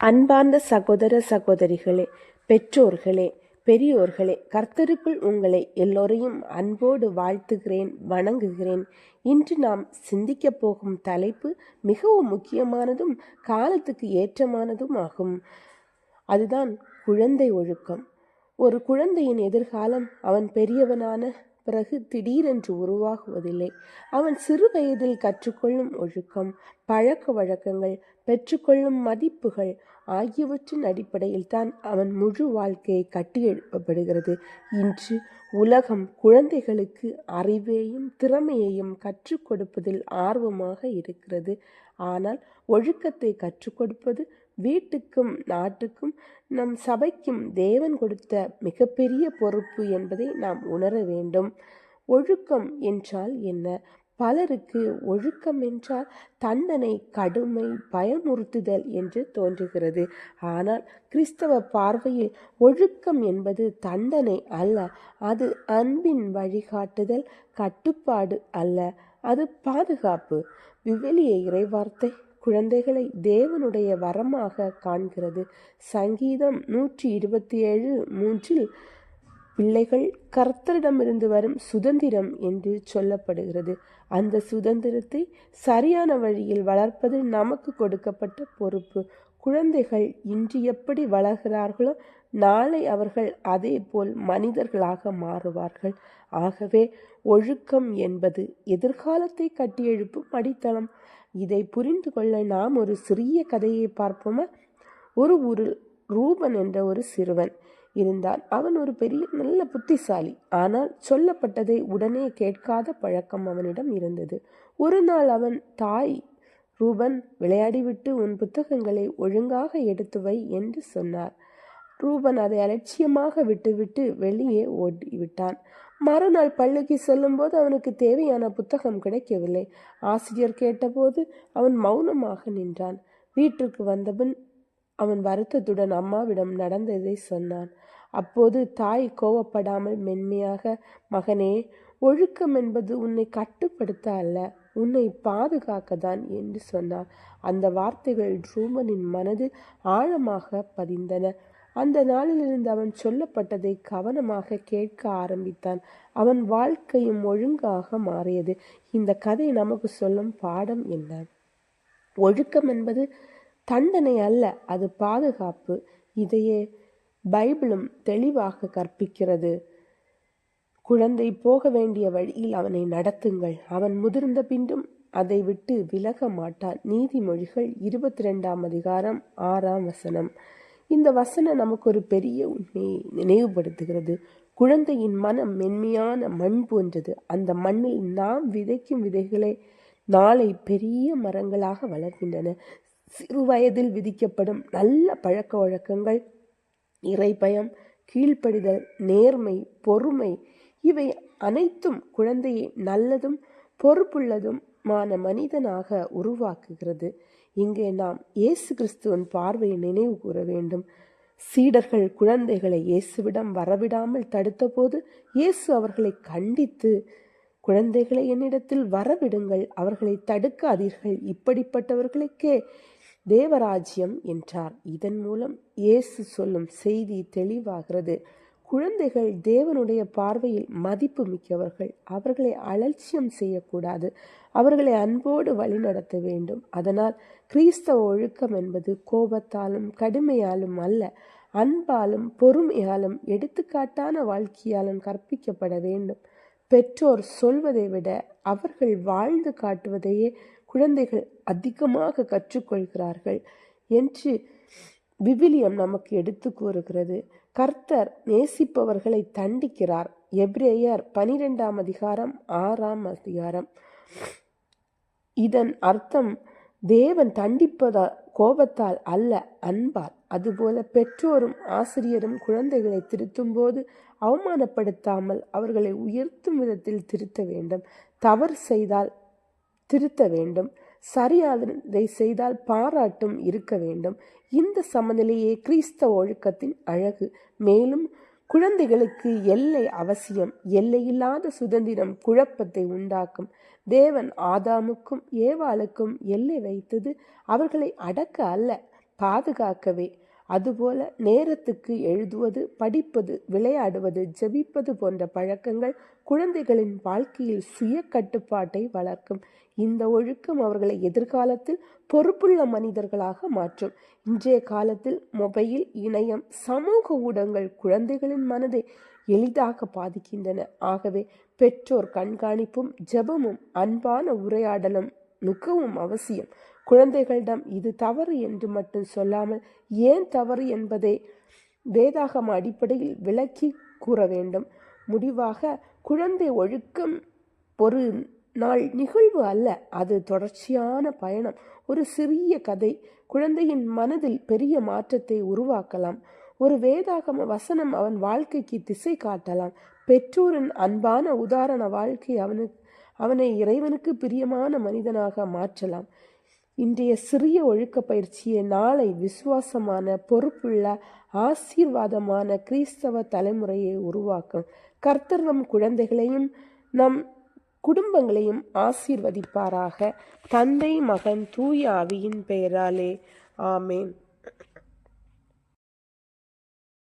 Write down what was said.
அன்பார்ந்த சகோதர சகோதரிகளே பெற்றோர்களே பெரியோர்களே கர்த்தருக்குள் உங்களை எல்லோரையும் அன்போடு வாழ்த்துகிறேன் வணங்குகிறேன். இன்று நாம் சிந்திக்கப் போகும் தலைப்பு மிகவும் முக்கியமானதும் காலத்துக்கு ஏற்றமானதும் ஆகும். அதுதான் குழந்தை ஒழுக்கம். ஒரு குழந்தையின் எதிர்காலம் அவன் பெரியவனான பிறகு திடீரென்று உருவாகுவதில்லை. அவன் சிறு வயதில் கற்றுக்கொள்ளும் ஒழுக்கம் பழக்க வழக்கங்கள் பெற்றுக்கொள்ளும் மதிப்புகள் ஆகியவற்றின் அடிப்படையில் தான் அவன் முழு வாழ்க்கையை கட்டியெழுப்பப்படுகிறது இன்று உலகம் குழந்தைகளுக்கு அறிவையும் திறமையையும் கற்றுக் கொடுப்பதில் ஆர்வமாக இருக்கிறது. ஆனால் ஒழுக்கத்தை கற்றுக் கொடுப்பது வீட்டுக்கும் நாட்டுக்கும் நம் சபைக்கும் தேவன் கொடுத்த மிகப்பெரிய பொறுப்பு என்பதை நாம் உணர வேண்டும். ஒழுக்கம் என்றால் என்ன? பலருக்கு ஒழுக்கம் என்றால் தண்டனை கடுமை பயமுறுத்துதல் என்று தோன்றுகிறது. ஆனால் கிறிஸ்தவ பார்வையில் ஒழுக்கம் என்பது தண்டனை அல்ல. அது அன்பின் வழிகாட்டுதல் கட்டுப்பாடு அல்ல. அது பாதுகாப்பு. விவிலிய இறைவார்த்தை. குழந்தைகளை தேவனுடைய வரமாக காண்கிறது. சங்கீதம் நூற்றி இருபத்தி ஏழு மூன்றில் பிள்ளைகள் கர்த்தரிடமிருந்து வரும் சுதந்திரம் என்று சொல்லப்படுகிறது. அந்த சுதந்திரத்தை சரியான வழியில் வளர்ப்பது நமக்கு கொடுக்கப்பட்ட பொறுப்பு. குழந்தைகள் இன்று எப்படி வளர்கிறார்களோ நாளை அவர்கள் அதே போல் மனிதர்களாக மாறுவார்கள். ஆகவே ஒழுக்கம் என்பது எதிர்காலத்தை கட்டியெழுப்பும் அடித்தளம். இதை புரிந்து கொள்ள நாம் ஒரு சிறிய கதையை பார்ப்போமா? ஒரு ஊரில் ரூபன் என்ற ஒரு சிறுவன் இருந்தான். அவன் ஒரு பெரிய நல்ல புத்திசாலி. ஆனால் சொல்லப்பட்டதை உடனே கேட்காத பழக்கம் அவனிடம் இருந்தது. ஒரு நாள் அவன் தாய் ரூபன் விளையாடிவிட்டு உன் புத்தகங்களை ஒழுங்காக எடுத்து வை என்று சொன்னார். ரூபன் அதை அலட்சியமாக விட்டுவிட்டு வெளியே ஓடிவிட்டான். மறுநாள் பள்ளிக்கு செல்லும்போது அவனுக்கு தேவையான புத்தகம் கிடைக்கவில்லை. ஆசிரியர் கேட்டபோது அவன் மௌனமாக நின்றான். வீட்டிற்கு வந்தபின் அவன் வருத்தத்துடன் அம்மாவிடம் நடந்ததை சொன்னான். அப்போது தாய் கோவப்படாமல் மென்மையாக மகனே ஒழுக்கம் என்பது உன்னை கட்டுப்படுத்த அல்ல உன்னை பாதுகாக்க தான் என்று சொன்னார். அந்த வார்த்தைகள் ரூமனின் மனதில் ஆழமாக பதிந்தன. அந்த நாளிலிருந்து அவன் சொல்லப்பட்டதை கவனமாக கேட்க ஆரம்பித்தான். அவன் வாழ்க்கையும் ஒழுங்காக மாறியது. இந்த கதை நமக்கு சொல்லும் பாடம் என்ன? ஒழுக்கம் என்பது தண்டனை அல்ல அது பாதுகாப்பு. இதையே பைபிளும் தெளிவாக கற்பிக்கிறது. குழந்தை போக வேண்டிய வழியில் அவனை நடத்துங்கள். அவன் முதிர்ந்த பின்றும் அதை விட்டு விலக மாட்டான். நீதிமொழிகள் இருபத்தி ரெண்டாம் அதிகாரம் ஆறாம் வசனம். இந்த வசனம் நமக்கு ஒரு பெரிய உண்மையை நினைவுபடுத்துகிறது. குழந்தையின் மனம் மென்மையான மண் போன்றது. அந்த மண்ணில் நாம் விதைக்கும் விதைகளை நாளை பெரிய மரங்களாக வளர்கின்றன. சிறு வயதில் விதிக்கப்படும் நல்ல பழக்க வழக்கங்கள் இறைபயம் கீழ்ப்படிதல் நேர்மை பொறுமை இவை அனைத்தும் குழந்தையை நல்லதும் பொறுப்புள்ளதுமான மனிதனாக உருவாக்குகிறது. இங்கே நாம் இயேசு கிறிஸ்துவின் பார்வையை நினைவு கூற வேண்டும். சீடர்கள் குழந்தைகளை இயேசுவிடம் வரவிடாமல் தடுத்தபோது இயேசு அவர்களை கண்டித்து குழந்தைகளை என்னிடத்தில் வரவிடுங்கள் அவர்களை தடுக்காதீர்கள் இப்படிப்பட்டவர்களுக்கே தேவராஜ்யம் என்றார். இதன் மூலம் இயேசு சொல்லும் செய்தி தெளிவாகிறது. குழந்தைகள் தேவனுடைய பார்வையில் மதிப்பு மிக்கவர்கள். அவர்களை அலட்சியம் செய்யக்கூடாது. அவர்களை அன்போடு வழிநடத்த வேண்டும். அதனால் கிறிஸ்தவ ஒழுக்கம் என்பது கோபத்தாலும் கடுமையாலும் அல்ல. அன்பாலும் பொறுமையாலும் எடுத்துக்காட்டான வாழ்க்கையாலும் கற்பிக்கப்பட வேண்டும். பெற்றோர் சொல்வதை விட அவர்கள் வாழ்ந்து காட்டுவதையே குழந்தைகள் அதிகமாக கற்றுக்கொள்கிறார்கள் என்று விவிலியம் நமக்கு எடுத்து கூறுகிறது. கர்த்தர் நேசிப்பவர்களை தண்டிக்கிறார். எப்ரேயர் பனிரெண்டாம் அதிகாரம் ஆறாம் அதிகாரம். இதன் அர்த்தம் தேவன் தண்டிப்பதா கோபத்தால் அல்ல அன்பால். அதுபோல பெற்றோரும் ஆசிரியரும் குழந்தைகளை திருத்தும் போது அவமானப்படுத்தாமல் அவர்களை உயர்த்தும் விதத்தில் திருத்த வேண்டும். தவறு செய்தால் திருத்த வேண்டும். சரியானதை செய்தால் பாராட்டும் இருக்க வேண்டும். இந்த சமநிலையே கிறிஸ்தவ ஒழுக்கத்தின் அழகு. மேலும் குழந்தைகளுக்கு எல்லை அவசியம். எல்லையில்லாத சுதந்திரம் குழப்பத்தை உண்டாக்கும். தேவன் ஆதாமுக்கும் ஏவாளுக்கும் எல்லை வைத்தது அவர்களை அடக்க அல்ல பாதுகாக்கவே. அதுபோல நேரத்துக்கு எழுதுவது படிப்பது விளையாடுவது ஜெபிப்பது போன்ற பழக்கங்கள் குழந்தைகளின் வாழ்க்கையில் சுய கட்டுப்பாட்டை வளர்க்கும். இந்த ஒழுக்கம் அவர்களை எதிர்காலத்தில் பொறுப்புள்ள மனிதர்களாக மாற்றும். இன்றைய காலத்தில் மொபைல் இணையம் சமூக ஊடகங்கள் குழந்தைகளின் மனதை எளிதாக பாதிக்கின்றன. ஆகவே பெற்றோர் கண்காணிப்பும் ஜெபமும் அன்பான உரையாடலும் மிகவும் அவசியம். குழந்தைகளிடம் இது தவறு என்று மட்டும் சொல்லாமல் ஏன் தவறு என்பதை வேதாகம அடிப்படையில் விளக்கி கூற வேண்டும். முடிவாக குழந்தை ஒழுக்கம் ஒரு நாள் நிகழ்வு அல்ல அது தொடர்ச்சியான பயணம். ஒரு சிறிய கதை குழந்தையின் மனதில் பெரிய மாற்றத்தை உருவாக்கலாம். ஒரு வேதாகம வசனம் அவன் வாழ்க்கைக்கு திசை காட்டலாம். பெற்றோரின் அன்பான உதாரண வாழ்க்கை அவனுக்கு அவனை இறைவனுக்கு பிரியமான மனிதனாக மாற்றலாம். இன்றைய சிறிய ஒழுக்க பயிற்சியை நாளை விசுவாசமான பொறுப்புள்ள ஆசீர்வாதமான கிறிஸ்தவ தலைமுறையை உருவாக்கும். கர்த்தர் நம் குழந்தைகளையும் நம் குடும்பங்களையும் ஆசீர்வதிப்பாராக. தந்தை மகன் தூய ஆவியின் பெயராலே. ஆமேன்.